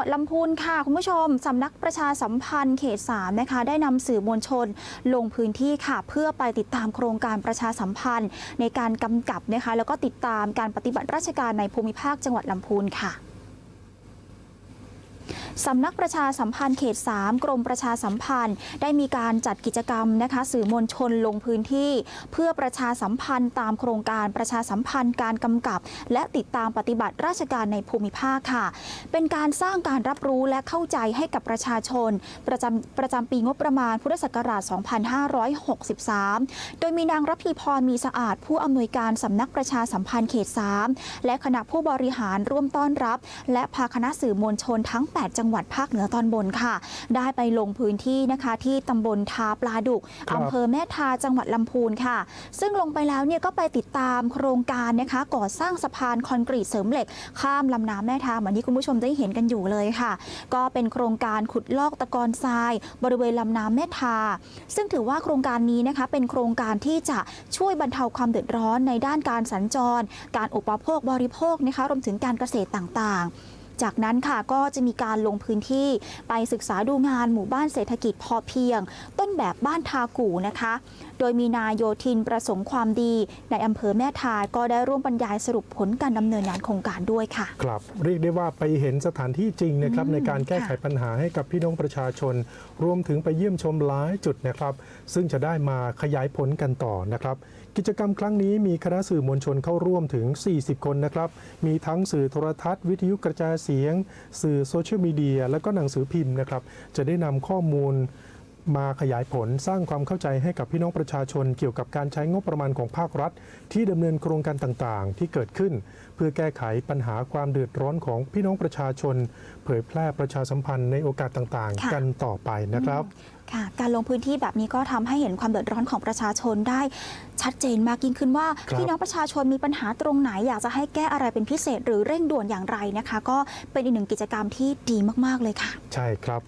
วัดลำพูนค่ะ คุณผู้ชมสำนักประชาสัมพันธ์เขต 3 นะคะ ได้นำสื่อมวลชนลงพื้นที่ค่ะ เพื่อไปติดตามโครงการประชาสัมพันธ์ ในการกำกับนะคะ แล้วก็ติดตามการปฏิบัติราชการในภูมิภาคจังหวัดลำพูนค่ะ สำนักประชาสัมพันธ์เขต 3 กรมประชาสัมพันธ์ ได้มีการจัดกิจกรรมนะคะสื่อมวลชนลงพื้นที่ เพื่อประชาสัมพันธ์ตามโครงการประชาสัมพันธ์การกำกับ และติดตามปฏิบัติราชการในภูมิภาคค่ะ เป็นการสร้างการรับรู้และเข้าใจให้กับประชาชน ประจำประจำปีงบประมาณพุทธศักราช 2563 โดยมีนางรพีพรมีสะอาด ผู้อำนวยการสำนักประชาสัมพันธ์เขต 3 และคณะผู้บริหารร่วมต้อนรับ และพาคณะสื่อมวลชนทั้ง 8จังหวัดภาคเหนือตอนบนค่ะ ได้ไปลงพื้นที่นะคะที่ตำบลทาปลาดุกครับอำเภอแม่ทาจังหวัดลำพูนค่ะ ซึ่งลงไปแล้วเนี่ยก็ไปติดตามโครงการนะคะก่อสร้างสะพานคอนกรีตเสริมเหล็ก ข้ามลำน้ำแม่ทาเหมือนที่คุณผู้ชมได้เห็นกันอยู่เลยค่ะ ก็เป็นโครงการขุดลอกตะกอนทราย บริเวณลำน้ำแม่ทา ซึ่งถือว่าโครงการนี้นะคะเป็นโครงการที่จะช่วยบรรเทาความเดือดร้อนในด้านการสัญจร การอุปโภคบริโภคนะคะรวมถึงการเกษตรต่างๆ จากนั้นค่ะก็จะมีการลงพื้นที่ไปศึกษาดูงานหมู่บ้านเศรษฐกิจพอเพียง ต้นแบบบ้านทากู่นะคะ โดยมีนายโยธินประสงค์ความดีในอำเภอแม่ทาก็ได้ร่วมบรรยายสรุปผลการดำเนินงานโครงการด้วยค่ะ ครับเรียกได้ว่าไปเห็นสถานที่จริงนะครับอืมในการแก้ไขค่ะปัญหาให้กับพี่น้องประชาชน รวมถึงไปเยี่ยมชมหลายจุดนะครับ ซึ่งจะได้มาขยายผลกันต่อนะครับ กิจกรรมครั้งนี้มีคณะสื่อมวลชนเข้าร่วมถึง 40 คนนะครับ มีทั้งสื่อโทรทัศน์ วิทยุกระจายเสียงเสื่อโซเชียลมีเดียและก็หนังสือพิมพ์นะครับจะได้นำข้อมูล มาขยายผลสร้างความเข้าใจให้กับพี่น้องประชาชนเกี่ยวกับการใช้งบประมาณของภาครัฐ ที่ดำเนินโครงการต่างๆ ที่เกิดขึ้น เพื่อแก้ไขปัญหาความเดือดร้อนของพี่น้องประชาชน เผยแพร่ประชาสัมพันธ์ในโอกาสต่างค่ะๆกันต่อไปนะครับค่ะการลงพื้นที่แบบนี้ก็ทำให้เห็นความเดือดร้อนของประชาชนได้ชัดเจนมากยิ่งขึ้นว่าครับพี่น้องประชาชนมีปัญหาตรงไหน อยากจะให้แก้อะไรเป็นพิเศษ หรือเร่งด่วนอย่างไรนะคะ ก็เป็นอีกหนึ่งกิจกรรมที่ดีมาก ๆ เลยค่ะ ใช่ครับ